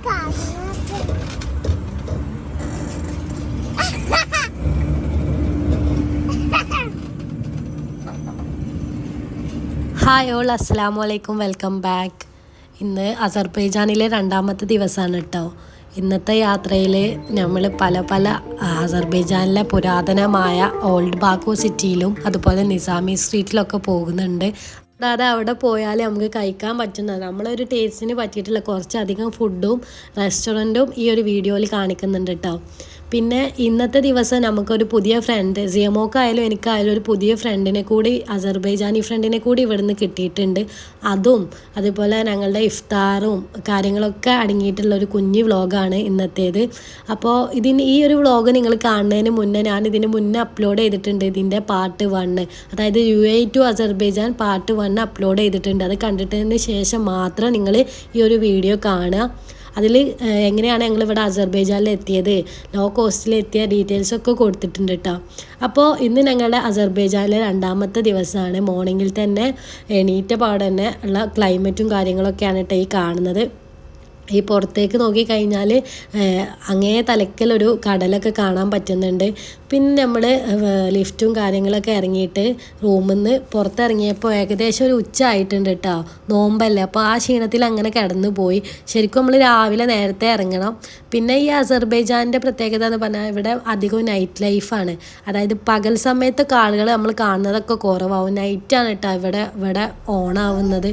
Hi all അസ്സാം വലൈക്കും welcome back ഇന്ന് അസർബൈജാനിലെ രണ്ടാമത്തെ ദിവസമാണ് കേട്ടോ ഇന്നത്തെ യാത്രയിൽ നമ്മൾ പല പല അസർബൈജാനിലെ പുരാതനമായ ഓൾഡ് ബാക്കോ സിറ്റിയിലും അതുപോലെ നിസാമി സ്ട്രീറ്റിലൊക്കെ പോകുന്നുണ്ട്. കൂടാതെ അവിടെ പോയാലേ നമുക്ക് കഴിക്കാൻ പറ്റുന്നത്. നമ്മളൊരു ടേസ്റ്റിന് പറ്റിയിട്ടുള്ള കുറച്ചധികം ഫുഡും റെസ്റ്റോറന്റും ഈ ഒരു വീഡിയോയിൽ കാണിക്കുന്നുണ്ട് കേട്ടോ പിന്നെ ഇന്നത്തെ ദിവസം നമുക്കൊരു പുതിയ ഫ്രണ്ട് സിയമോക്കായാലും എനിക്കായാലും ഒരു പുതിയ ഫ്രണ്ടിനെ കൂടി അസർബൈജാനി ഫ്രണ്ടിനെ കൂടി ഇവിടുന്ന് കിട്ടിയിട്ടുണ്ട്. അതും അതുപോലെ ഞങ്ങളുടെ ഇഫ്താറും കാര്യങ്ങളൊക്കെ അടങ്ങിയിട്ടുള്ള ഒരു കുഞ്ഞു വ്ളോഗാണ് ഇന്നത്തേത്. അപ്പോൾ ഇതിന് ഈ ഒരു വ്ളോഗ് നിങ്ങൾ കാണുന്നതിന് മുന്നേ ഞാൻ ഇതിന് മുന്നേ അപ്ലോഡ് ചെയ്തിട്ടുണ്ട്. ഇതിന്റെ പാർട്ട് വണ്ണ് അതായത് U A to Azerbaijan part one upload ചെയ്തിട്ടുണ്ട്. അത് കണ്ടിട്ടതിന് ശേഷം മാത്രം നിങ്ങൾ ഈ ഒരു വീഡിയോ കാണുക. അതിൽ എങ്ങനെയാണ് ഞങ്ങൾ ഇവിടെ അസർബൈജാനിൽ എത്തിയത് ലോ കോസ്റ്റിൽ എത്തിയ ഡീറ്റെയിൽസ് ഒക്കെ കൊടുത്തിട്ടുണ്ട് കേട്ടോ അപ്പോൾ ഇന്ന് ഞങ്ങളുടെ അസർബൈജാനിലെ രണ്ടാമത്തെ ദിവസമാണ് മോർണിംഗിൽ തന്നെ എണീറ്റ പാടെ തന്നെ ഉള്ള ക്ലൈമറ്റും കാര്യങ്ങളൊക്കെയാണ് കേട്ടോ ഈ കാണുന്നത്. ഈ പുറത്തേക്ക് നോക്കിക്കഴിഞ്ഞാൽ അങ്ങേ തലക്കലൊരു കടലൊക്കെ കാണാൻ പറ്റുന്നുണ്ട്. പിന്നെ നമ്മൾ ലിഫ്റ്റും കാര്യങ്ങളൊക്കെ ഇറങ്ങിയിട്ട് റൂമിൽ നിന്ന് പുറത്തിറങ്ങിയപ്പോൾ ഏകദേശം ഒരു ഉച്ച ആയിട്ടുണ്ട് കേട്ടോ നോമ്പല്ലേ. അപ്പോൾ ആ ക്ഷീണത്തിൽ അങ്ങനെ കിടന്നു പോയി ശരിക്കും നമ്മൾ രാവിലെ നേരത്തെ ഇറങ്ങണം. പിന്നെ ഈ അസർബൈജാന്റെ പ്രത്യേകത എന്ന് പറഞ്ഞാൽ ഇവിടെ അധികവും നൈറ്റ് ലൈഫാണ് അതായത് പകൽ സമയത്തൊക്കെ ആളുകൾ നമ്മൾ കാണുന്നതൊക്കെ കുറവാകും നൈറ്റാണ് കേട്ടോ ഇവിടെ ഇവിടെ ഓണാവുന്നത്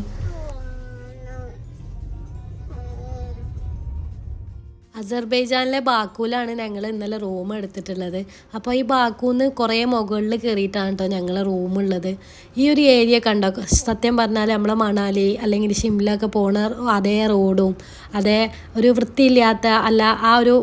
അസർബൈജാനിലെ ബാക്കൂലാണ് ഞങ്ങൾ ഇന്നലെ റൂം എടുത്തിട്ടുള്ളത്. അപ്പോൾ ഈ ബാക്കൂന്ന് കുറേ മുകളിൽ കയറിയിട്ടാണ് കേട്ടോ ഞങ്ങളെ റൂമുള്ളത്. ഈ ഒരു ഏരിയ കണ്ടോ? സത്യം പറഞ്ഞാൽ നമ്മളെ മണാലി അല്ലെങ്കിൽ ഷിംല ഒക്കെ പോണ അതേ റോഡും അതേ ഒരു വൃത്തിയില്ലാത്ത അല്ല ആ ഒരു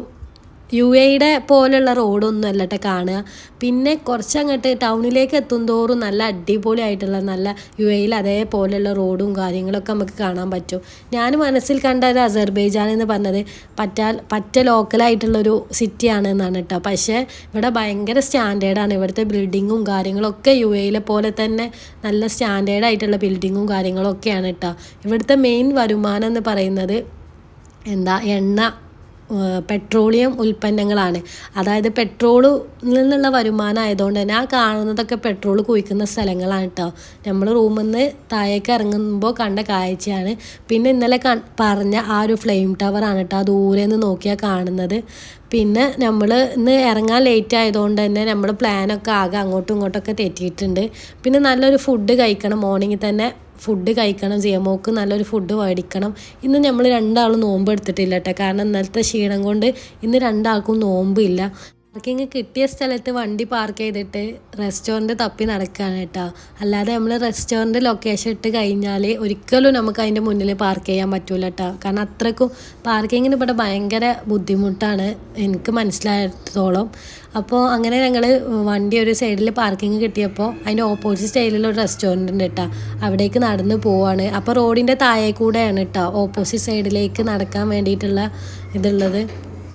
യു എയുടെ പോലുള്ള റോഡൊന്നും അല്ല കേട്ടോ കാണുക. പിന്നെ കുറച്ചങ്ങോട്ട് ടൗണിലേക്ക് എത്തും തോറും നല്ല അടിപൊളിയായിട്ടുള്ള നല്ല യു എയിൽ അതേപോലെയുള്ള റോഡും കാര്യങ്ങളൊക്കെ നമുക്ക് കാണാൻ പറ്റും. ഞാൻ മനസ്സിൽ കണ്ട ഒരു അസർബൈജാൻ എന്ന് പറഞ്ഞത് പറ്റാൽ പറ്റ ലോക്കലായിട്ടുള്ളൊരു സിറ്റിയാണ് എന്നാണ് കേട്ടോ പക്ഷേ ഇവിടെ ഭയങ്കര സ്റ്റാൻഡേർഡാണ്. ഇവിടുത്തെ ബിൽഡിങ്ങും കാര്യങ്ങളൊക്കെ യു എയിലെ പോലെ തന്നെ നല്ല സ്റ്റാൻഡേർഡ് ആയിട്ടുള്ള ബിൽഡിങ്ങും കാര്യങ്ങളൊക്കെയാണ് കേട്ടോ ഇവിടുത്തെ മെയിൻ വരുമാനം എന്ന് പറയുന്നത് എന്താ? എണ്ണ. പെട്രോളിയം ഉൽപ്പന്നങ്ങളാണ്. അതായത് പെട്രോളിൽ നിന്നുള്ള വരുമാനം ആയതുകൊണ്ട് തന്നെ ആ കാണുന്നതൊക്കെ പെട്രോൾ കുഴിക്കുന്ന സ്ഥലങ്ങളാണ് കേട്ടോ നമ്മൾ റൂമിൽ നിന്ന് താഴേക്ക് ഇറങ്ങുമ്പോൾ കണ്ട കാഴ്ചയാണ്. പിന്നെ ഇന്നലെ പറഞ്ഞ ആ ഒരു ഫ്ലെയിം ടവറാണ് കേട്ടോ ദൂരെ നിന്ന് നോക്കിയാൽ കാണുന്നത്. പിന്നെ നമ്മൾ ഇന്ന് ഇറങ്ങാൻ ലേറ്റ് ആയതുകൊണ്ട് തന്നെ നമ്മൾ പ്ലാനൊക്കെ ആകെ അങ്ങോട്ടും ഇങ്ങോട്ടൊക്കെ തെറ്റിയിട്ടുണ്ട്. പിന്നെ നല്ലൊരു ഫുഡ് കഴിക്കണം. മോർണിംഗിൽ തന്നെ ഫുഡ് കഴിക്കണം സിയമോക്ക് നല്ലൊരു ഫുഡ് മേടിക്കണം. ഇന്ന് നമ്മൾ രണ്ടാളും നോമ്പ് എടുത്തിട്ടില്ല കേട്ടോ കാരണം ഇന്നലത്തെ ക്ഷീണം കൊണ്ട് ഇന്ന് രണ്ടാൾക്കും നോമ്പില്ല. പാർക്കിങ് കിട്ടിയ സ്ഥലത്ത് വണ്ടി പാർക്ക് ചെയ്തിട്ട് റെസ്റ്റോറന്റ് തപ്പി നടക്കുകയാണ് കേട്ടോ. അല്ലാതെ നമ്മൾ റെസ്റ്റോറന്റ് ലൊക്കേഷൻ ഇട്ട് കഴിഞ്ഞാൽ ഒരിക്കലും നമുക്ക് അതിന്റെ മുന്നിൽ പാർക്ക് ചെയ്യാൻ പറ്റൂല കേട്ടോ. കാരണം അത്രക്കും പാർക്കിങ്ങിന് ഇവിടെ ഭയങ്കര ബുദ്ധിമുട്ടാണ് എനിക്ക് മനസ്സിലായത്തോളം അപ്പോൾ അങ്ങനെ ഞങ്ങൾ വണ്ടി ഒരു സൈഡിൽ പാർക്കിംഗ് കിട്ടിയപ്പോൾ അതിന്റെ ഓപ്പോസിറ്റ് സൈഡിൽ ഒരു റെസ്റ്റോറന്റ് ഉണ്ട് കേട്ടോ. അവിടേക്ക് നടന്ന് പോവാണ്. അപ്പോൾ റോഡിന്റെ താഴെ കൂടെയാണ് കേട്ടോ ഓപ്പോസിറ്റ് സൈഡിലേക്ക് നടക്കാൻ വേണ്ടിയിട്ടുള്ള ഇതുള്ളത്.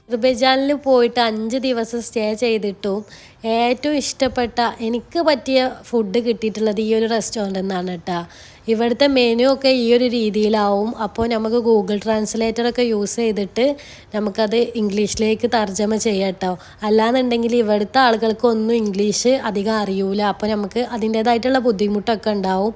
അസർബൈജാനിൽ പോയിട്ട് അഞ്ച് ദിവസം സ്റ്റേ ചെയ്തിട്ടും ഏറ്റവും ഇഷ്ടപ്പെട്ട എനിക്ക് പറ്റിയ ഫുഡ് കിട്ടിയിട്ടുള്ളത് ഈ ഒരു റെസ്റ്റോറന്റിൽ നിന്നാണ് കേട്ടോ ഇവിടുത്തെ മെനു ഒക്കെ ഈ ഒരു രീതിയിലാവും. അപ്പോൾ നമുക്ക് ഗൂഗിൾ ട്രാൻസ്ലേറ്ററൊക്കെ യൂസ് ചെയ്തിട്ട് നമുക്കത് ഇംഗ്ലീഷിലേക്ക് തർജമ ചെയ്യാം കേട്ടോ അല്ലാന്നുണ്ടെങ്കിൽ ഇവിടുത്തെ ആളുകൾക്കൊന്നും ഇംഗ്ലീഷ് അധികം അറിയൂല. അപ്പോൾ നമുക്ക് അതിന്റേതായിട്ടുള്ള ബുദ്ധിമുട്ടൊക്കെ ഉണ്ടാവും.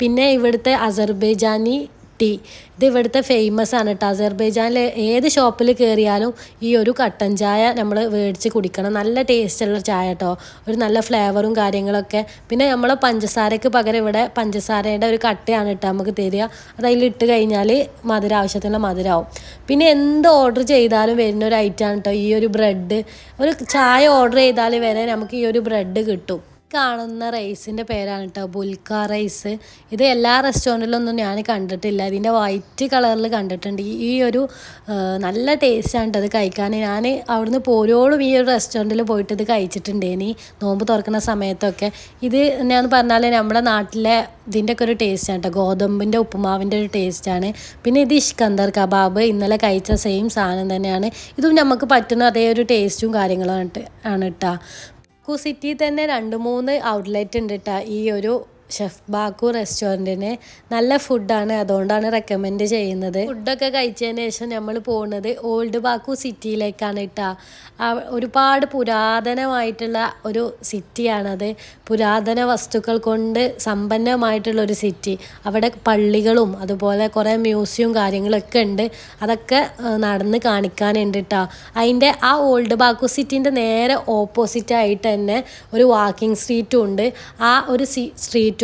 പിന്നെ ഇവിടുത്തെ അസർബൈജാനി ടീ ഇത് ഇവിടുത്തെ ഫേമസ് ആണ് കേട്ടോ അസർബൈജാനിൽ ഏത് ഷോപ്പിൽ കയറിയാലും ഈ ഒരു കട്ടൻ ചായ നമ്മൾ മേടിച്ച് കുടിക്കണം. നല്ല ടേസ്റ്റുള്ള ചായ കേട്ടോ ഒരു നല്ല ഫ്ലേവറും കാര്യങ്ങളൊക്കെ. പിന്നെ നമ്മൾ പഞ്ചസാരയ്ക്ക് പകരം ഇവിടെ പഞ്ചസാരയുടെ ഒരു കട്ടയാണ് കേട്ടോ നമുക്ക് തരിക. അത് അതിലിട്ട് കഴിഞ്ഞാൽ മധുര ആവശ്യത്തിനുള്ള മധുരമാവും പിന്നെ എന്ത് ഓർഡർ ചെയ്താലും വരുന്ന ഒരു ഐറ്റമാണ് കേട്ടോ ഈ ഒരു ബ്രെഡ് ഒരു ചായ ഓർഡർ ചെയ്താൽ വരെ നമുക്ക് ഈ ഒരു ബ്രെഡ് കിട്ടും. കാണുന്ന റൈസിന്റെ പേരാണ് കേട്ടോ. ബുൽക്ക റൈസ്. ഇത് എല്ലാ റെസ്റ്റോറന്റിലൊന്നും ഞാൻ കണ്ടിട്ടില്ല. ഇതിന്റെ വൈറ്റ് കളറിൽ കണ്ടിട്ടുണ്ട്. ഈ ഒരു നല്ല ടേസ്റ്റാണ് അത് കഴിക്കാൻ. ഞാൻ അവിടുന്ന് പോരോളും ഈ ഒരു റെസ്റ്റോറന്റിൽ പോയിട്ട് ഇത് കഴിച്ചിട്ടുണ്ട് ഇനി നോമ്പ് തുറക്കുന്ന സമയത്തൊക്കെ. ഇത് ഞാൻ പറഞ്ഞാൽ നമ്മുടെ നാട്ടിലെ ഇതിന്റെ ഒക്കെ ഒരു ടേസ്റ്റാണ് കേട്ടോ ഗോതമ്പിന്റെ ഉപ്പുമാവിന്റെ ഒരു ടേസ്റ്റാണ് പിന്നെ ഇത് ഇഷ്കന്ദർ കബാബ് ഇന്നലെ കഴിച്ച സെയിം സാധനം തന്നെയാണ്. ഇതും നമുക്ക് പറ്റുന്ന അതേ ഒരു ടേസ്റ്റും കാര്യങ്ങളും ആണ് കേട്ടോ കു സിറ്റി തന്നെ രണ്ട് മൂന്ന് ഔട്ട്ലെറ്റ് ഉണ്ട് കേട്ടോ ഈ ഒരു ഷെഫ് ബാക്കു റെസ്റ്റോറന്റിന് നല്ല ഫുഡാണ് അതുകൊണ്ടാണ് റെക്കമെൻഡ് ചെയ്യുന്നത്. ഫുഡൊക്കെ കഴിച്ചതിന് ശേഷം നമ്മൾ പോകുന്നത് ഓൾഡ് ബാക്കു സിറ്റിയിലേക്കാണ് കേട്ടോ ഒരുപാട് പുരാതനമായിട്ടുള്ള ഒരു സിറ്റിയാണത്. പുരാതന വസ്തുക്കൾ കൊണ്ട് സമ്പന്നമായിട്ടുള്ള ഒരു സിറ്റി. അവിടെ പള്ളികളും അതുപോലെ കുറേ മ്യൂസിയവും കാര്യങ്ങളൊക്കെ ഉണ്ട്. അതൊക്കെ നടന്ന് കാണിക്കാനുണ്ട് കേട്ടോ അതിന്റെ ആ ഓൾഡ് ബാക്കു സിറ്റിന്റെ നേരെ ഓപ്പോസിറ്റായിട്ട് തന്നെ ഒരു വാക്കിംഗ് സ്ട്രീറ്റും ഉണ്ട്. ആ ഒരു സ്ട്രീറ്റും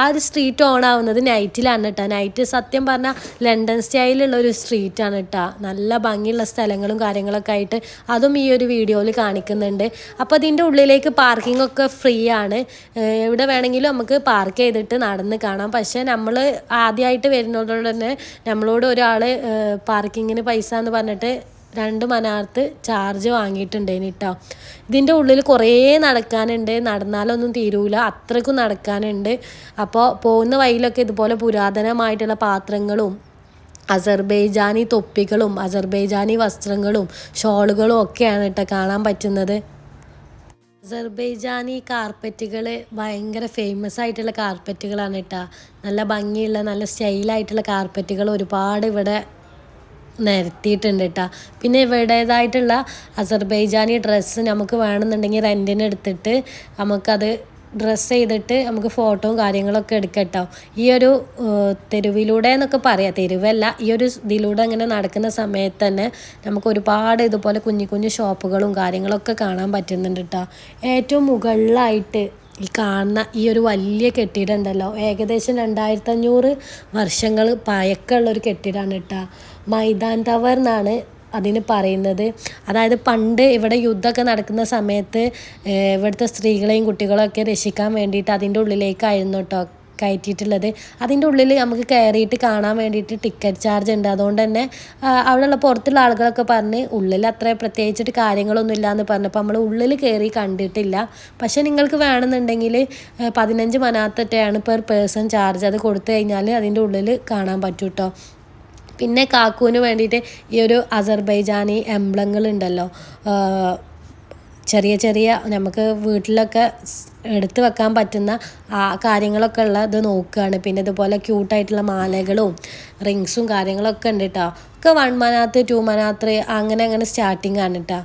ആ ഒരു സ്ട്രീറ്റ് ഓൺ ആവുന്നത് നൈറ്റിലാണ് കേട്ടോ നൈറ്റ് സത്യം പറഞ്ഞാൽ ലണ്ടൻ സ്റ്റൈലുള്ള ഒരു സ്ട്രീറ്റാണ് കേട്ടോ നല്ല ഭംഗിയുള്ള സ്ഥലങ്ങളും കാര്യങ്ങളൊക്കെ ആയിട്ട് അതും ഈ ഒരു വീഡിയോയിൽ കാണിക്കുന്നുണ്ട്. അപ്പോൾ അതിന്റെ ഉള്ളിലേക്ക് പാർക്കിംഗ് ഒക്കെ ഫ്രീ ആണ്. എവിടെ വേണമെങ്കിലും നമുക്ക് പാർക്ക് ചെയ്തിട്ട് നടന്ന് കാണാം. പക്ഷേ നമ്മൾ ആദ്യമായിട്ട് വരുന്നതോടെ തന്നെ നമ്മളോട് ഒരാൾ പാർക്കിങ്ങിന് പൈസ എന്ന് പറഞ്ഞിട്ട് രണ്ട് മനാർത്ത് ചാർജ് വാങ്ങിയിട്ടുണ്ടേന് കേട്ടോ ഇതിന്റെ ഉള്ളിൽ കുറേ നടക്കാനുണ്ട്. നടന്നാലൊന്നും തീരൂല. അത്രയ്ക്കും നടക്കാനുണ്ട്. അപ്പോൾ പോകുന്ന വഴിയിലൊക്കെ ഇതുപോലെ പുരാതനമായിട്ടുള്ള പാത്രങ്ങളും അസർബൈജാനി തൊപ്പികളും അസർബൈജാനി വസ്ത്രങ്ങളും ഷോളുകളും ഒക്കെയാണ് കേട്ടോ കാണാൻ പറ്റുന്നത്. അസർബൈജാനി കാർപ്പറ്റുകൾ ഭയങ്കര ഫേമസ് ആയിട്ടുള്ള കാർപ്പറ്റുകളാണ് കേട്ടോ നല്ല ഭംഗിയുള്ള നല്ല സ്റ്റൈലായിട്ടുള്ള കാർപ്പറ്റുകൾ ഒരുപാട് ഇവിടെ നിരത്തിയിട്ടുണ്ട് കേട്ടോ പിന്നെ ഇവിടേതായിട്ടുള്ള അസർബൈജാനി ഡ്രസ്സ് നമുക്ക് വേണമെന്നുണ്ടെങ്കിൽ റെന്റിന് എടുത്തിട്ട് നമുക്കത് ഡ്രസ്സ് ചെയ്തിട്ട് നമുക്ക് ഫോട്ടോയും കാര്യങ്ങളൊക്കെ എടുക്കട്ടോ ഈ ഒരു തെരുവിലൂടെ എന്നൊക്കെ പറയാം. തെരുവല്ല ഈ ഒരു ഇതിലൂടെ അങ്ങനെ നടക്കുന്ന സമയത്ത് തന്നെ നമുക്ക് ഒരുപാട് ഇതുപോലെ കുഞ്ഞു കുഞ്ഞു ഷോപ്പുകളും കാര്യങ്ങളൊക്കെ കാണാൻ പറ്റുന്നുണ്ട് കേട്ടോ ഏറ്റവും മുകളിലായിട്ട് ഈ കാണുന്ന ഈ ഒരു വലിയ കെട്ടിടം ഉണ്ടല്ലോ. ഏകദേശം രണ്ടായിരത്തഞ്ഞൂറ് വർഷങ്ങൾ പഴക്കമുള്ള ഒരു കെട്ടിടമാണ് കേട്ടോ മൈതാൻ ടവർ എന്നാണ് അതിന് പറയുന്നത്. അതായത് പണ്ട് ഇവിടെ യുദ്ധമൊക്കെ നടക്കുന്ന സമയത്ത് ഇവിടുത്തെ സ്ത്രീകളെയും കുട്ടികളെയൊക്കെ രക്ഷിക്കാൻ വേണ്ടിയിട്ട് അതിന്റെ ഉള്ളിലേക്കായിരുന്നു കേട്ടോ കയറ്റിയിട്ടുള്ളത്. അതിന്റെ ഉള്ളിൽ നമുക്ക് കയറിയിട്ട് കാണാൻ വേണ്ടിയിട്ട് ടിക്കറ്റ് ചാർജ് ഉണ്ട്. അതുകൊണ്ട് തന്നെ അവിടെയുള്ള പുറത്തുള്ള ആളുകളൊക്കെ പറഞ്ഞ് ഉള്ളിൽ അത്ര പ്രത്യേകിച്ചിട്ട് കാര്യങ്ങളൊന്നും ഇല്ല എന്ന് പറഞ്ഞപ്പോൾ നമ്മൾ ഉള്ളിൽ കയറി കണ്ടിട്ടില്ല. പക്ഷേ നിങ്ങൾക്ക് വേണമെന്നുണ്ടെങ്കിൽ പതിനഞ്ച് മനാത്തറ്റയാണ് പെർ പേഴ്സൺ ചാർജ് അത് കൊടുത്തു കഴിഞ്ഞാൽ അതിന്റെ ഉള്ളിൽ കാണാൻ പറ്റൂട്ടോ പിന്നെ കാക്കുവിന് വേണ്ടിയിട്ട് ഈ ഒരു അസർബൈജാനി എംബ്ലങ്ങൾ ഉണ്ടല്ലോ. ചെറിയ ചെറിയ നമുക്ക് വീട്ടിലൊക്കെ എടുത്ത് വെക്കാൻ പറ്റുന്ന ആ കാര്യങ്ങളൊക്കെ ഉള്ള ഇത് നോക്കുകയാണ്. പിന്നെ ഇതുപോലെ ക്യൂട്ടായിട്ടുള്ള മാലകളും റിങ്സും കാര്യങ്ങളൊക്കെ ഉണ്ട് കേട്ടോ ഒക്കെ വൺ മനാത്ത് ടു മനാത്ത് അങ്ങനെ അങ്ങനെ സ്റ്റാർട്ടിങ് ആണ് കേട്ടോ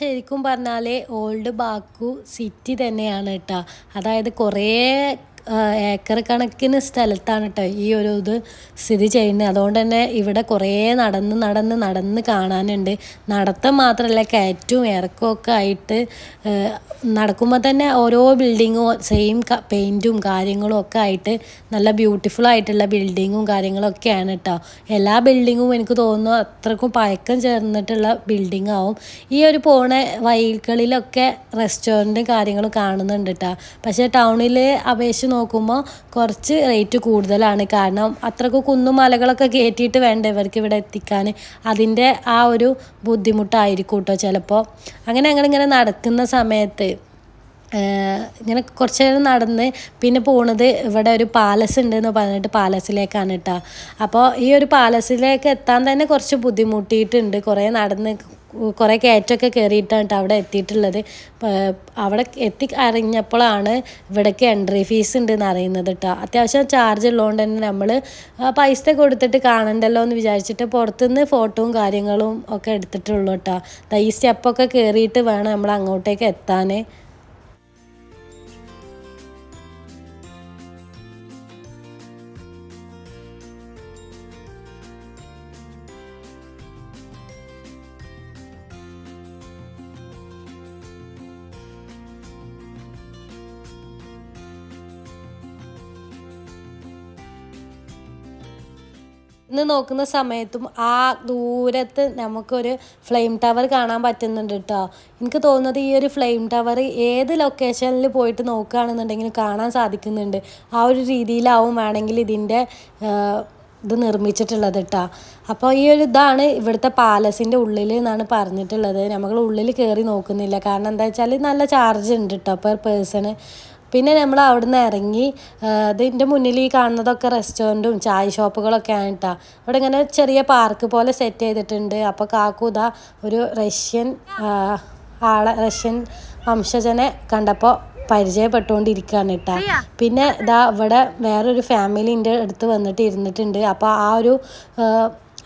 ശരിക്കും പറഞ്ഞാൽ ഓൾഡ് ബാക്കു സിറ്റി തന്നെയാണ് കേട്ടോ. അതായത് കുറേ ഏക്കർ കണക്കിന് സ്ഥലത്താണ് കേട്ടോ ഈ ഒരു ഇത് സ്ഥിതി ചെയ്യുന്നത്. അതുകൊണ്ട് തന്നെ ഇവിടെ കുറേ നടന്ന് നടന്ന് നടന്ന് കാണാനുണ്ട്. നടത്തം മാത്രമല്ല കയറ്റവും ഇറക്കമൊക്കെ ആയിട്ട് നടക്കുമ്പോൾ തന്നെ ഓരോ ബിൽഡിങ്ങും സെയിം പെയിന്റും കാര്യങ്ങളും ഒക്കെ ആയിട്ട് നല്ല ബ്യൂട്ടിഫുൾ ആയിട്ടുള്ള ബിൽഡിങ്ങും കാര്യങ്ങളൊക്കെയാണ് കേട്ടോ എല്ലാ ബിൽഡിങ്ങും എനിക്ക് തോന്നുന്നു അത്രക്കും പഴക്കം ചേർന്നിട്ടുള്ള ബിൽഡിംഗ് ആവും. ഈ ഒരു പോണ വഴികളിലൊക്കെ റെസ്റ്റോറന്റും കാര്യങ്ങളും കാണുന്നുണ്ട് കേട്ടോ പക്ഷേ ടൗണിൽ അപേക്ഷിച്ച് നോക്കുമ്പോൾ കുറച്ച് റേറ്റ് കൂടുതലാണ്. കാരണം അത്രയ്ക്ക് കുന്നും മലകളൊക്കെ കയറ്റിയിട്ട് വേണ്ട ഇവർക്ക് ഇവിടെ എത്തിക്കാൻ അതിന്റെ ആ ഒരു ബുദ്ധിമുട്ടായിരിക്കും കേട്ടോ ചിലപ്പോൾ അങ്ങനെ ഞങ്ങളിങ്ങനെ നടക്കുന്ന സമയത്ത് ഇങ്ങനെ കുറച്ച് നേരം നടന്ന് പിന്നെ പോണത് ഇവിടെ ഒരു പാലസ് ഉണ്ടെന്ന് പറഞ്ഞിട്ട് പാലസിലേക്കാണ് കേട്ടോ അപ്പോൾ ഈ ഒരു പാലസിലേക്ക് എത്താൻ തന്നെ കുറച്ച് ബുദ്ധിമുട്ടിയിട്ടുണ്ട്. കുറേ നടന്ന് കുറേ കയറ്റമൊക്കെ കയറിയിട്ടാണ് കേട്ടോ അവിടെ എത്തിയിട്ടുള്ളത്. അവിടെ എത്തി അറിഞ്ഞപ്പോഴാണ് ഇവിടേക്ക് എൻട്രി ഫീസ് ഉണ്ടെന്ന് അറിയുന്നത് കേട്ടോ. അത്യാവശ്യം ചാർജ് ഉള്ളതുകൊണ്ട് തന്നെ നമ്മൾ പൈസ കൊടുത്തിട്ട് കാണണ്ടല്ലോ എന്ന് വിചാരിച്ചിട്ട് പുറത്തുനിന്ന് ഫോട്ടോയും കാര്യങ്ങളും ഒക്കെ എടുത്തിട്ടുള്ളൂ കേട്ടോ. ഈ സ്റ്റെപ്പൊക്കെ കയറിയിട്ട് വേണം നമ്മൾ അങ്ങോട്ടേക്ക് എത്താൻ നോക്കുന്ന സമയത്തും ആ ദൂരത്ത് നമുക്കൊരു ഫ്ലെയിം ടവർ കാണാൻ പറ്റുന്നുണ്ട് കേട്ടോ എനിക്ക് തോന്നുന്നത് ഈ ഒരു ഫ്ലെയിം ടവർ ഏത് ലൊക്കേഷനിൽ പോയിട്ട് നോക്കുകയാണെന്നുണ്ടെങ്കിലും കാണാൻ സാധിക്കുന്നുണ്ട്. ആ ഒരു രീതിയിലാവും വേണമെങ്കിൽ ഇതിന്റെ ഇത് നിർമ്മിച്ചിട്ടുള്ളത് കേട്ടോ അപ്പോൾ ഈ ഒരു ഇതാണ് ഇവിടുത്തെ പാലസിന്റെ ഉള്ളിൽ എന്നാണ് പറഞ്ഞിട്ടുള്ളത്. നമ്മൾ ഉള്ളിൽ കയറി നോക്കുന്നില്ല. കാരണം എന്താ വെച്ചാൽ നല്ല ചാർജ് ഉണ്ട് കേട്ടോ പെർ പേഴ്സണ്. പിന്നെ നമ്മൾ അവിടുന്ന് ഇറങ്ങി ഇതിന്റെ മുന്നിൽ ഈ കാണുന്നതൊക്കെ റെസ്റ്റോറന്റും ചായ ഷോപ്പുകളൊക്കെ ആണ് കേട്ടോ അവിടെ ഇങ്ങനെ ചെറിയ പാർക്ക് പോലെ സെറ്റ് ചെയ്തിട്ടുണ്ട്. അപ്പോൾ കാക്കൂത ഒരു റഷ്യൻ ആളെ റഷ്യൻ വംശജനെ കണ്ടപ്പോൾ പരിചയപ്പെട്ടുകൊണ്ടിരിക്കുകയാണ് കേട്ടോ പിന്നെ ഇതാ ഇവിടെ വേറൊരു ഫാമിലിന്റെ അടുത്ത് വന്നിട്ട് ഇരുന്നിട്ടുണ്ട്. അപ്പോൾ ആ ഒരു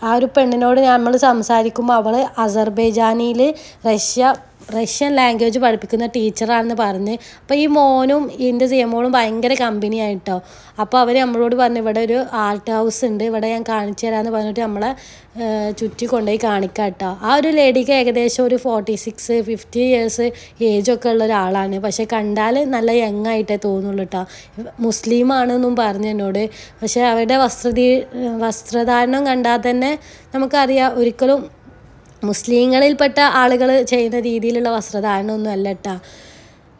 ആ ഒരു പെണ്ണിനോട് നമ്മൾ സംസാരിക്കുമ്പോൾ അവൾ അസർബൈജാനിയിൽ റഷ്യ റഷ്യൻ ലാംഗ്വേജ് പഠിപ്പിക്കുന്ന ടീച്ചറാണെന്ന് പറഞ്ഞ് അപ്പോൾ ഈ മോനും എന്റെ സിയമോളും ഭയങ്കര കമ്പനി ആയിട്ടോ അപ്പോൾ അവർ നമ്മളോട് പറഞ്ഞു ഇവിടെ ഒരു ആർട്ട് ഹൗസ് ഉണ്ട് ഇവിടെ ഞാൻ കാണിച്ചു തരാമെന്ന് പറഞ്ഞിട്ട് നമ്മളെ ചുറ്റി കൊണ്ടുപോയി കാണിക്കാം കേട്ടോ ആ ഒരു ലേഡിക്ക് ഏകദേശം ഒരു ഫോർട്ടി സിക്സ് ഫിഫ്റ്റി ഇയേഴ്സ് ഒക്കെ ഉള്ള ഒരാളാണ്. പക്ഷേ കണ്ടാൽ നല്ല യങ് ആയിട്ടേ തോന്നുള്ളൂ കേട്ടോ മുസ്ലിമാണെന്നും പറഞ്ഞു എന്നോട്. പക്ഷേ അവരുടെ വസ്ത്രധീ വസ്ത്രധാരണം കണ്ടാൽ തന്നെ നമുക്കറിയാം ഒരിക്കലും മുസ്ലിങ്ങളിൽപ്പെട്ട ആളുകൾ ചെയ്യുന്ന രീതിയിലുള്ള വസ്ത്രധാരണമൊന്നും അല്ല കേട്ടോ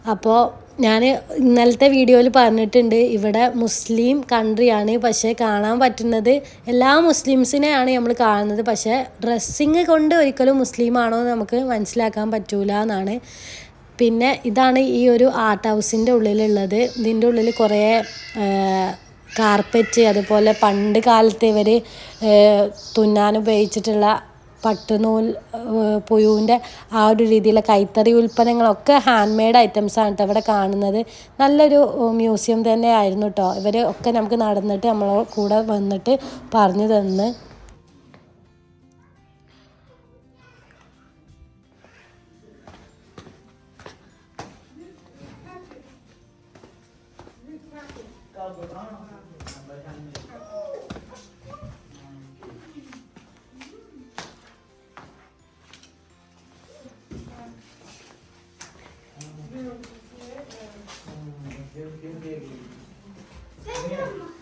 അപ്പോൾ ഞാൻ ഇന്നലത്തെ വീഡിയോയിൽ പറഞ്ഞിട്ടുണ്ട് ഇവിടെ മുസ്ലിം കൺട്രിയാണ് പക്ഷേ കാണാൻ പറ്റുന്നത് എല്ലാ മുസ്ലിംസിനെയാണ് നമ്മൾ കാണുന്നത്. പക്ഷേ ഡ്രസ്സിങ് കൊണ്ട് ഒരിക്കലും മുസ്ലിം ആണോ എന്ന് നമുക്ക് മനസ്സിലാക്കാൻ പറ്റൂല എന്നാണ്. പിന്നെ ഇതാണ് ഈ ഒരു ആർട്ട് ഹൗസിന്റെ ഉള്ളിലുള്ളത്. ഇതിന്റെ ഉള്ളിൽ കുറേ കാർപ്പറ്റ് അതുപോലെ പണ്ട് കാലത്ത് ഇവർ തുന്നാൻ ഉപയോഗിച്ചിട്ടുള്ള പട്ടുനൂൽ പുഴുവിന്റെ ആ ഒരു രീതിയിലുള്ള കൈത്തറി ഉൽപ്പന്നങ്ങളൊക്കെ ഹാൻഡ് മെയ്ഡ് ഐറ്റംസ് ആണ് കേട്ടോ ഇവിടെ കാണുന്നത്. നല്ലൊരു മ്യൂസിയം തന്നെ ആയിരുന്നു കേട്ടോ ഇവർ ഒക്കെ നമുക്ക് നടന്നിട്ട് നമ്മളെ കൂടെ വന്നിട്ട് പറഞ്ഞു തന്ന്.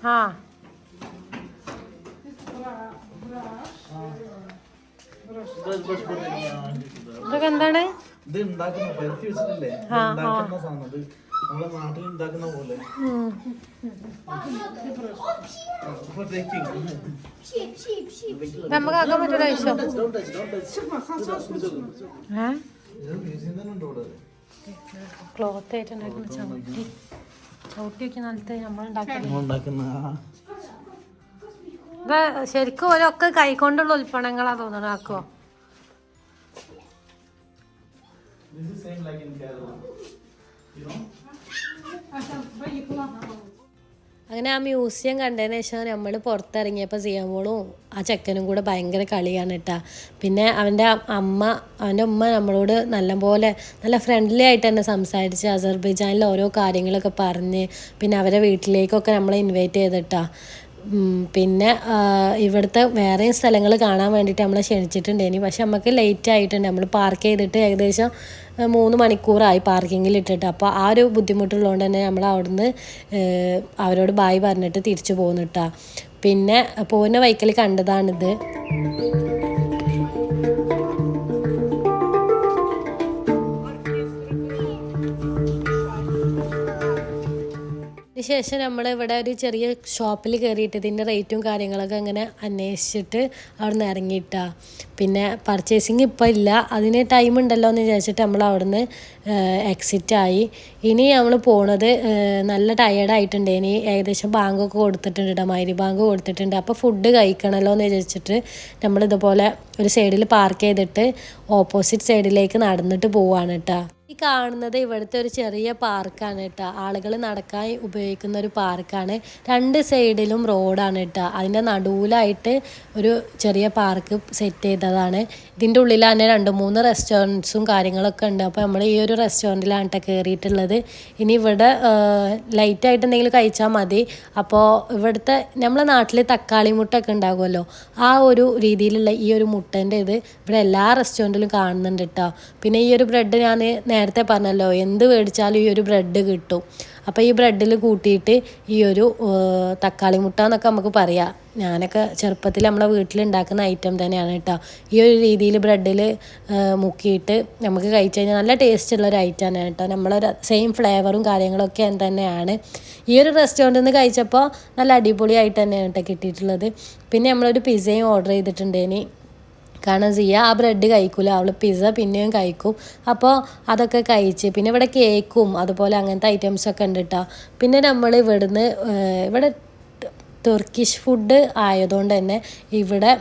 ആ. ഇതൊക്കെ എന്താണ്? ഇത് ഉണ്ടാക്കുന്ന പരത്തി വെച്ചിട്ടില്ലേ? ഉണ്ടാക്കുന്ന സാധനം. ഇത് നമ്മളെ നാട്ടിൽ ഉണ്ടാക്കുന്ന പോലെ. നമുക്ക് ആക്കാൻ പറ്റൂല ആവശ്യം ക്ലോത്ത് ആയിട്ടുണ്ടാക്കുന്ന ചവിട്ടി ശരിക്കും ഓരോക്കെ കൈകൊണ്ടുള്ള ഉൽപ്പന്നങ്ങളാ തോന്നണ ആക്കോ This is same like in Kerala. You know? അങ്ങനെ ആ മ്യൂസിയം കണ്ടതിന് ശേഷം നമ്മൾ പുറത്തിറങ്ങിയപ്പോൾ സിയമോളും ആ ചെക്കനും കൂടെ ഭയങ്കര കളിയാണ് കേട്ടോ പിന്നെ അവന്റെ അമ്മ അവന്റെ ഉമ്മ നമ്മളോട് നല്ലപോലെ നല്ല ഫ്രണ്ട്ലി ആയിട്ട് തന്നെ സംസാരിച്ച് അസർബൈജാനിലെ ഓരോ കാര്യങ്ങളൊക്കെ പറഞ്ഞ് പിന്നെ അവരെ വീട്ടിലേക്കൊക്കെ നമ്മളെ ഇൻവൈറ്റ് ചെയ്തിട്ടാ പിന്നെ ഇവിടുത്തെ വേറെയും സ്ഥലങ്ങൾ കാണാൻ വേണ്ടിയിട്ട് നമ്മളെ ക്ഷണിച്ചിട്ടുണ്ടേനി പക്ഷെ നമുക്ക് ലേറ്റ് ആയിട്ടുണ്ട്. നമ്മൾ പാർക്ക് ചെയ്തിട്ട് ഏകദേശം മൂന്ന് മണിക്കൂറായി പാർക്കിങ്ങിൽ ഇട്ടിട്ട്. അപ്പോൾ ആ ഒരു ബുദ്ധിമുട്ടുള്ളതുകൊണ്ട് തന്നെ നമ്മൾ അവിടുന്ന് അവരോട് ബായ് പറഞ്ഞിട്ട് തിരിച്ചു പോകുന്നിട്ടാ പിന്നെ പോകുന്ന വൈക്കൽ കണ്ടതാണിത്. ശേഷം നമ്മൾ ഇവിടെ ഒരു ചെറിയ ഷോപ്പിൽ കയറിയിട്ട് ഇതിന്റെ റേറ്റും കാര്യങ്ങളൊക്കെ അങ്ങനെ അന്വേഷിച്ചിട്ട് അവിടെ നിന്ന് ഇറങ്ങിയിട്ടാ. പിന്നെ പർച്ചേസിങ് ഇപ്പോൾ ഇല്ല. അതിന് ടൈം ഉണ്ടല്ലോ എന്ന് വിചാരിച്ചിട്ട് നമ്മൾ അവിടെ നിന്ന് എക്സിറ്റ് ആയി. ഇനി നമ്മൾ പോണത് നല്ല ടയേർഡായിട്ടുണ്ട് ഇനി ഏകദേശം ബാങ്കൊക്കെ കൊടുത്തിട്ടുണ്ട് കേട്ടോ മൈരി ബാങ്ക് കൊടുത്തിട്ടുണ്ട്. അപ്പോൾ ഫുഡ് കഴിക്കണമല്ലോ എന്ന് വിചാരിച്ചിട്ട് നമ്മൾ ഇതുപോലെ ഒരു സൈഡിൽ പാർക്ക് ചെയ്തിട്ട് ഓപ്പോസിറ്റ് സൈഡിലേക്ക് നടന്നിട്ട് പോവാണ് കേട്ടോ കാണുന്നത് ഇവിടുത്തെ ഒരു ചെറിയ പാർക്കാണ് കേട്ടോ. ആളുകൾ നടക്കാൻ ഉപയോഗിക്കുന്ന ഒരു പാർക്കാണ്. രണ്ട് സൈഡിലും റോഡാണ് കേട്ടോ. അതിന്റെ നടുവിലായിട്ട് ഒരു ചെറിയ പാർക്ക് സെറ്റ് ചെയ്തതാണ്. ഇതിന്റെ ഉള്ളിൽ തന്നെ രണ്ട് മൂന്ന് റെസ്റ്റോറന്റ്സും കാര്യങ്ങളൊക്കെ ഉണ്ട്. അപ്പോൾ നമ്മൾ ഈ ഒരു റെസ്റ്റോറന്റിലാണ് കേട്ടോ കയറിയിട്ടുള്ളത് ഇനി ഇവിടെ ലൈറ്റായിട്ട് എന്തെങ്കിലും കഴിച്ചാൽ മതി. അപ്പോൾ ഇവിടുത്തെ നമ്മളെ നാട്ടിൽ തക്കാളി മുട്ടൊക്കെ ഉണ്ടാകുമല്ലോ. ആ ഒരു രീതിയിലുള്ള ഈ ഒരു മുട്ടേന്റെ ഇത് ഇവിടെ എല്ലാ റെസ്റ്റോറന്റിലും കാണുന്നുണ്ട് കേട്ടോ. പിന്നെ ഈ ഒരു ബ്രെഡ് ഞാൻ നേരത്തെ പറഞ്ഞല്ലോ എന്ത് മേടിച്ചാലും ഈ ഒരു ബ്രെഡ് കിട്ടും. അപ്പോൾ ഈ ബ്രെഡിൽ കൂട്ടിയിട്ട് ഈ ഒരു തക്കാളി മുട്ട എന്നൊക്കെ നമുക്ക് പറയാം. ഞാനൊക്കെ ചെറുപ്പത്തിൽ നമ്മളെ വീട്ടിലുണ്ടാക്കുന്ന ഐറ്റം തന്നെയാണ് കേട്ടോ. ഈ ഒരു രീതിയിൽ ബ്രെഡിൽ മുക്കിയിട്ട് നമുക്ക് കഴിച്ചു കഴിഞ്ഞാൽ നല്ല ടേസ്റ്റ് ഉള്ള ഒരു ഐറ്റമാണ് കേട്ടോ. നമ്മളൊരു സെയിം ഫ്ലേവറും കാര്യങ്ങളൊക്കെ തന്നെയാണ്. ഈ ഒരു റെസ്റ്റോറന്റിൽ നിന്ന് കഴിച്ചപ്പോൾ നല്ല അടിപൊളിയായിട്ട് തന്നെയാണ് കേട്ടോ കിട്ടിയിട്ടുള്ളത്. പിന്നെ നമ്മളൊരു പിസ്സയും ഓർഡർ ചെയ്തിട്ടുണ്ട് ഇനി കാരണം സിയ ആ ബ്രെഡ് കഴിക്കൂല അവൾ പിസ്സ പിന്നെയും കഴിക്കും. അപ്പോൾ അതൊക്കെ കഴിച്ച് പിന്നെ ഇവിടെ കേക്കും അതുപോലെ അങ്ങനത്തെ ഐറ്റംസ് ഒക്കെ ഉണ്ട് കേട്ടോ പിന്നെ നമ്മൾ ഇവിടുന്ന് ഇവിടെ തുർക്കിഷ് ഫുഡ് ആയതുകൊണ്ട് തന്നെ ഇവിടെ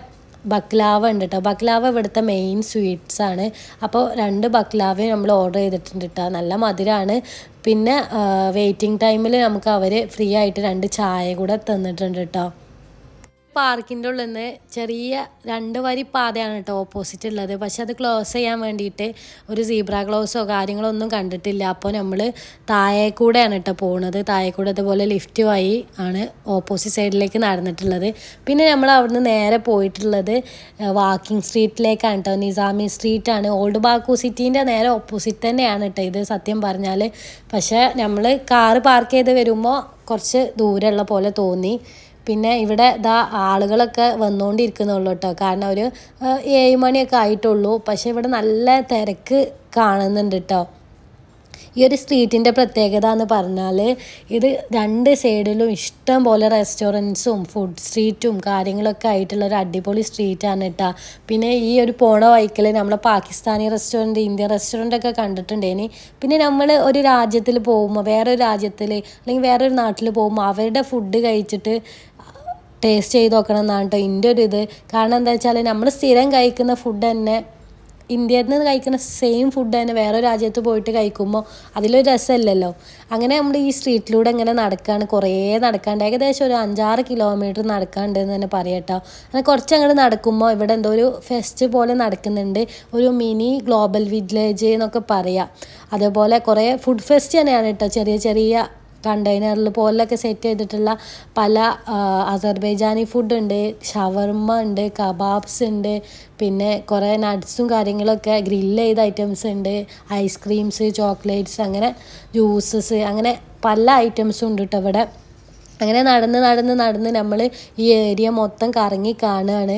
ബക്ലാവ ഉണ്ട് കേട്ടോ ബക്ലാവ ഇവിടുത്തെ മെയിൻ സ്വീറ്റ്സ് ആണ്. അപ്പോൾ രണ്ട് ബക്ലാവയും നമ്മൾ ഓർഡർ ചെയ്തിട്ടുണ്ട് കേട്ടോ നല്ല മധുരമാണ് പിന്നെ വെയിറ്റിംഗ് ടൈമിൽ നമുക്ക് അവർ ഫ്രീ ആയിട്ട് രണ്ട് ചായ കൂടെ തന്നിട്ടുണ്ട് കേട്ടോ പാർക്കിന്റെ ഉള്ളിൽ നിന്ന് ചെറിയ രണ്ട് വരി പാതയാണ് കേട്ടോ ഓപ്പോസിറ്റ് ഉള്ളത്. പക്ഷെ അത് ക്ലോസ് ചെയ്യാൻ വേണ്ടിയിട്ട് ഒരു സീബ്ര ക്ലോസോ കാര്യങ്ങളോ ഒന്നും കണ്ടിട്ടില്ല. അപ്പോൾ നമ്മൾ താഴെ കൂടെയാണ് കേട്ടോ പോകുന്നത് താഴെ കൂടെ അതുപോലെ ലിഫ്റ്റ് വഴി ആണ് ഓപ്പോസിറ്റ് സൈഡിലേക്ക് നടന്നിട്ടുള്ളത്. പിന്നെ നമ്മൾ അവിടുന്ന് നേരെ പോയിട്ടുള്ളത് വാക്കിംഗ് സ്ട്രീറ്റിലേക്കാണ് കേട്ടോ. നിസാമി സ്ട്രീറ്റാണ് ഓൾഡ് ബാക്കു സിറ്റീന്റെ നേരെ ഓപ്പോസിറ്റ് തന്നെയാണ് കേട്ടോ ഇത് സത്യം പറഞ്ഞാൽ പക്ഷേ നമ്മൾ കാറ് പാർക്ക് ചെയ്ത് വരുമ്പോൾ കുറച്ച് ദൂരമുള്ള പോലെ തോന്നി. പിന്നെ ഇവിടെ ഇതാ ആളുകളൊക്കെ വന്നുകൊണ്ടിരിക്കുന്നുള്ളൂ കേട്ടോ കാരണം ഒരു ഏഴ് മണിയൊക്കെ ആയിട്ടുള്ളൂ. പക്ഷെ ഇവിടെ നല്ല തിരക്ക് കാണുന്നുണ്ട് കേട്ടോ ഈ ഒരു സ്ട്രീറ്റിന്റെ പ്രത്യേകത എന്ന് പറഞ്ഞാൽ ഇത് രണ്ട് സൈഡിലും ഇഷ്ടം പോലെ റെസ്റ്റോറന്റ്സും ഫുഡ് സ്ട്രീറ്റും കാര്യങ്ങളൊക്കെ ആയിട്ടുള്ള ഒരു അടിപൊളി സ്ട്രീറ്റാണ് കേട്ടോ. പിന്നെ ഈ ഒരു പോണ വൈക്കൽ നമ്മളെ പാകിസ്ഥാനി റെസ്റ്റോറന്റ് ഇന്ത്യൻ റെസ്റ്റോറന്റ് ഒക്കെ കണ്ടിട്ടുണ്ടേനി പിന്നെ നമ്മൾ ഒരു രാജ്യത്തിൽ പോകുമ്പോൾ വേറൊരു രാജ്യത്തിൽ അല്ലെങ്കിൽ വേറൊരു നാട്ടിൽ പോകുമ്പോൾ അവരുടെ ഫുഡ് കഴിച്ചിട്ട് ടേസ്റ്റ് ചെയ്ത് നോക്കണം എന്നാണ് കേട്ടോ എന്റെ ഒരു ഇത്. കാരണം എന്താ വെച്ചാൽ നമ്മൾ സ്ഥിരം കഴിക്കുന്ന ഫുഡ് തന്നെ ഇന്ത്യയിൽ നിന്ന് കഴിക്കുന്ന സെയിം ഫുഡ് തന്നെ വേറെ രാജ്യത്ത് പോയിട്ട് കഴിക്കുമ്പോൾ അതിലൊരു രസമില്ലല്ലോ അങ്ങനെ നമ്മൾ ഈ സ്ട്രീറ്റിലൂടെ ഇങ്ങനെ നടക്കുകയാണ് കുറേ നടക്കാണ്ട് ഏകദേശം ഒരു അഞ്ചാറ് കിലോമീറ്റർ നടക്കാണ്ട് എന്ന് തന്നെ പറയട്ടോ അങ്ങനെ കുറച്ച് അങ്ങോട്ട് നടക്കുമ്പോൾ ഇവിടെ എന്തോ ഒരു ഫെസ്റ്റ് പോലെ നടക്കുന്നുണ്ട് ഒരു മിനി ഗ്ലോബൽ വില്ലേജ് എന്നൊക്കെ പറയാം. അതേപോലെ കുറേ ഫുഡ് ഫെസ്റ്റ് തന്നെയാണ് കേട്ടോ ചെറിയ ചെറിയ കണ്ടെയ്നറിൽ പോലൊക്കെ സെറ്റ് ചെയ്തിട്ടുള്ള പല അസർബൈജാനി ഫുഡ് ഉണ്ട് ഷവർമ്മ ഉണ്ട് കബാബ്സ് ഉണ്ട് പിന്നെ കുറേ നട്ട്സും കാര്യങ്ങളൊക്കെ ഗ്രില്ല് ചെയ്ത ഐറ്റംസ് ഉണ്ട് ഐസ്ക്രീംസ് ചോക്ലേറ്റ്സ് അങ്ങനെ ജ്യൂസസ് അങ്ങനെ പല ഐറ്റംസും ഉണ്ട് കേട്ടോ ഇവിടെ. അങ്ങനെ നടന്ന് നടന്ന് നടന്ന് നമ്മൾ ഈ ഏരിയ മൊത്തം കറങ്ങി കാണുകയാണ്.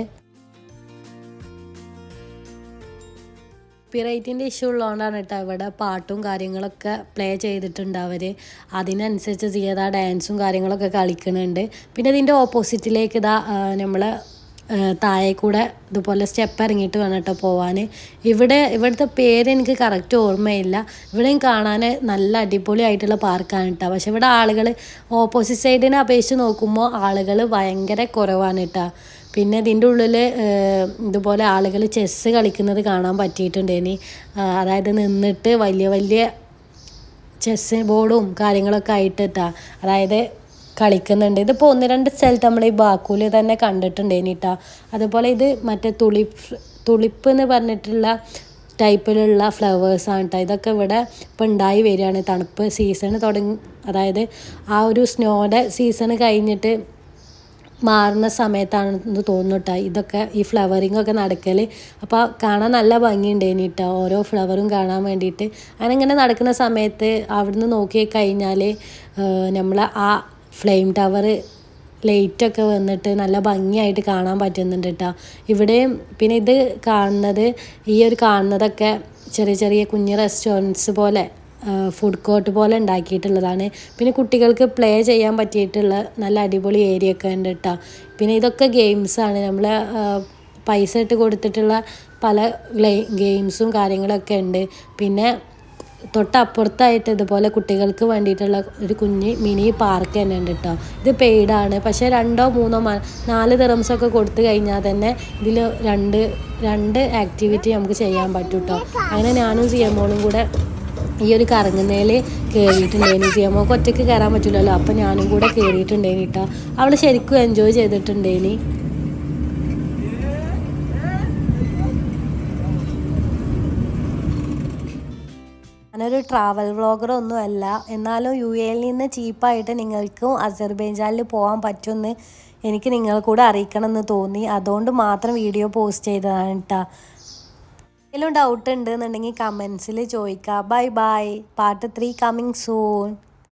കോപ്പിറൈറ്റിന്റെ ഇഷ്യൂ ഉള്ളതുകൊണ്ടാണ് കേട്ടോ ഇവിടെ പാട്ടും കാര്യങ്ങളൊക്കെ പ്ലേ ചെയ്തിട്ടുണ്ട് അവർ അതിനനുസരിച്ച് ചെയ്ത ഡാൻസും കാര്യങ്ങളൊക്കെ കളിക്കുന്നുണ്ട്. പിന്നെ ഇതിന്റെ ഓപ്പോസിറ്റിലേക്ക് ഇതാ നമ്മൾ താഴെ കൂടെ ഇതുപോലെ സ്റ്റെപ്പ് ഇറങ്ങിയിട്ട് വേണം കേട്ടോ പോവാൻ ഇവിടെ ഇവിടുത്തെ പേര് എനിക്ക് കറക്റ്റ് ഓർമ്മയില്ല. ഇവിടെയും കാണാൻ നല്ല അടിപൊളിയായിട്ടുള്ള പാർക്കാണ് കേട്ടോ. പക്ഷെ ഇവിടെ ആളുകൾ ഓപ്പോസിറ്റ് സൈഡിനെ അപേക്ഷിച്ച് നോക്കുമ്പോൾ ആളുകൾ ഭയങ്കര കുറവാണ് കേട്ടോ. പിന്നെ ഇതിന്റെ ഉള്ളിൽ ഇതുപോലെ ആളുകൾ ചെസ്സ് കളിക്കുന്നത് കാണാൻ പറ്റിയിട്ടുണ്ടേനി അതായത് നിന്നിട്ട് വലിയ വലിയ ചെസ്സ് ബോർഡും കാര്യങ്ങളൊക്കെ ആയിട്ട് ട്ടാ അതായത് കളിക്കുന്നുണ്ട്. ഇതിപ്പോൾ ഒന്ന് രണ്ട് സ്ഥലത്ത് നമ്മൾ ഈ ബാക്കൂൽ തന്നെ കണ്ടിട്ടുണ്ടേനി ട്ടാ അതുപോലെ ഇത് മറ്റേ തുളിപ്പ് തുളിപ്പ് എന്ന് പറഞ്ഞിട്ടുള്ള ടൈപ്പിലുള്ള ഫ്ലവേഴ്സാണ് കേട്ടോ ഇതൊക്കെ ഇവിടെ ഇപ്പം ഉണ്ടായി വരികയാണ്. തണുപ്പ് സീസൺ തുടങ്ങി അതായത് ആ ഒരു സ്നോയുടെ സീസൺ കഴിഞ്ഞിട്ട് മാറുന്ന സമയത്താണെന്ന് തോന്നുന്നു ഇതൊക്കെ ഈ ഫ്ലവറിങ് ഒക്കെ നടക്കൽ അപ്പോൾ കാണാൻ നല്ല ഭംഗിയുണ്ടേനി കേട്ടോ ഓരോ ഫ്ലവറും കാണാൻ വേണ്ടിയിട്ട് അങ്ങനെ നടക്കുന്ന സമയത്ത് അവിടുന്ന് നോക്കി കഴിഞ്ഞാൽ നമ്മൾ ആ ഫ്ലെയിം ടവർ ലൈറ്റൊക്കെ വന്നിട്ട് നല്ല ഭംഗിയായിട്ട് കാണാൻ പറ്റുന്നുണ്ട് കേട്ടോ ഇവിടെയും പിന്നെ ഇത് കാണുന്നത് ഈ ഒരു കാണുന്നതൊക്കെ ചെറിയ ചെറിയ കുഞ്ഞ് റെസ്റ്റോറന്റ്സ് പോലെ ഫുഡ് കോർട്ട് പോലെ ഉണ്ടാക്കിയിട്ടുള്ളതാണ്. പിന്നെ കുട്ടികൾക്ക് പ്ലേ ചെയ്യാൻ പറ്റിയിട്ടുള്ള നല്ല അടിപൊളി ഏരിയ ഒക്കെ ഉണ്ട് കേട്ടോ പിന്നെ ഇതൊക്കെ ഗെയിംസാണ് നമ്മൾ പൈസ ഇട്ട് കൊടുത്തിട്ടുള്ള പല ഗെയിംസും കാര്യങ്ങളൊക്കെ ഉണ്ട്. പിന്നെ തൊട്ടപ്പുറത്തായിട്ട് ഇതുപോലെ കുട്ടികൾക്ക് വേണ്ടിയിട്ടുള്ള ഒരു കുഞ്ഞ് മിനി പാർക്ക് തന്നെ ഉണ്ട് കേട്ടോ ഇത് പെയ്ഡാണ് പക്ഷേ രണ്ടോ മൂന്നോ നാല് തെറംസൊക്കെ കൊടുത്തു കഴിഞ്ഞാൽ തന്നെ ഇതിൽ രണ്ട് രണ്ട് ആക്ടിവിറ്റി നമുക്ക് ചെയ്യാൻ പറ്റും കേട്ടോ അങ്ങനെ ഞാനും സിയമ്മോളും കൂടെ ഈ ഒരു കറങ്ങുന്നതിൽ കയറിയിട്ടുണ്ടേനി ജിയമോക്ക് ഒറ്റയ്ക്ക് കയറാൻ പറ്റില്ലല്ലോ അപ്പം ഞാനും കൂടെ കയറിയിട്ടുണ്ടേനി കേട്ടോ അവൾ ശരിക്കും എൻജോയ് ചെയ്തിട്ടുണ്ടേനി. ഞാനൊരു ട്രാവൽ വ്ളോഗറൊന്നും അല്ല. എന്നാലും യു എയിൽ നിന്ന് ചീപ്പായിട്ട് നിങ്ങൾക്കും അസർബൈജാനിൽ പോകാൻ പറ്റുമെന്ന് എനിക്ക് നിങ്ങൾ കൂടെ അറിയിക്കണം എന്ന് തോന്നി. അതുകൊണ്ട് മാത്രം വീഡിയോ പോസ്റ്റ് ചെയ്തതാണ് കേട്ടോ എന്തെങ്കിലും ഡൗട്ട് ഉണ്ട് എന്നുണ്ടെങ്കിൽ കമൻസിൽ ചോദിക്കുക bye bye part three coming soon